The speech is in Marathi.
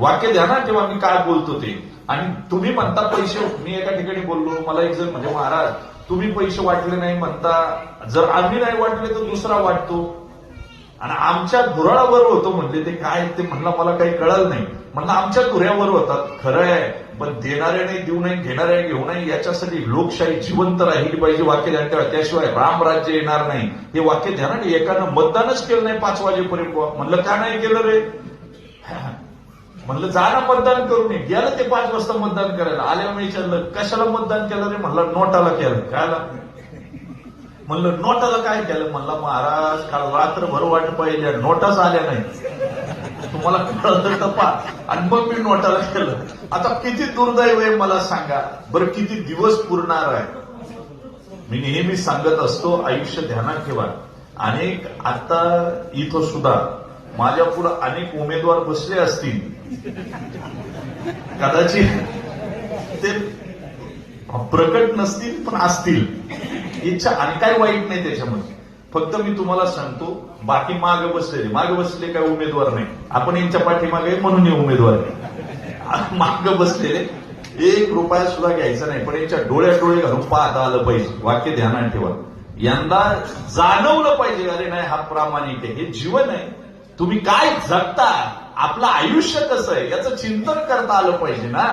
वाक्य द्या ना तेव्हा मी काय बोलतो ते. आणि तुम्ही म्हणता पैसे मी एका ठिकाणी बोललो मला एक जण म्हणजे महाराज तुम्ही पैसे वाटले नाही म्हणता जर आम्ही नाही वाटले तर दुसरा वाटतो. आणि आमच्या धुराळावर होतो म्हणले ते काय ते म्हणलं मला काही कळलं नाही. म्हणलं आमच्या धुऱ्यावर होतात खरं आहे पण देणारे नाही देऊ नाही घेणारे घेऊ नाही याच्यासाठी लोकशाही जिवंत राहिली पाहिजे वाक्य ध्यान त्याशिवाय राम राज्य येणार नाही. हे वाक्य ध्यानात एकानं मतदानच केलं नाही पाच वाजेपर्यंत. म्हणलं का नाही केलं रे? म्हणलं जा ना मतदान करून ये गेलं ते पाच वाजता मतदान करायला. आल्या मी विचारलं कशाला मतदान केलं रे? म्हणलं नोटाला केलं. कायला म्हणलं नोटाला काय केलं? म्हणलं महाराज काल रात्रभर वाट पाहिजे नोटाच आल्या नाही तुम्हाला कळलं तपा आणि मग मी नोटाला केलं. आता किती दुर्दैव आहे मला सांगा. बरं किती दिवस पुरणार आहे? मी नेहमी सांगत असतो आयुष्य ध्यानात ठेवा. अनेक आता इथं सुद्धा माझ्या पुढे अनेक उमेदवार बसले असतील. कदाचित ते प्रकट नसतील पण असतील. इच्छा आणि काय वाईट नाही त्याच्यामध्ये. फक्त मी तुम्हाला सांगतो बाकी मागे बसलेले. मागे बसलेले काय उमेदवार नाही. आपण यांच्या पाठीमागे म्हणून हे उमेदवार नाही मागे बसलेले. एक रुपया सुद्धा घ्यायचा नाही पण यांच्या डोळ्या डोळे घालून पाहता आलं पाहिजे. वाक्य ध्यानात ठेवा. यंदा जाणवलं पाहिजे अरे नाही हा प्रामाणिक आहे. हे जीवन आहे. तुम्ही काय जगता? आपलं आयुष्य कसं आहे? याचं चिंतन करता आलं पाहिजे ना.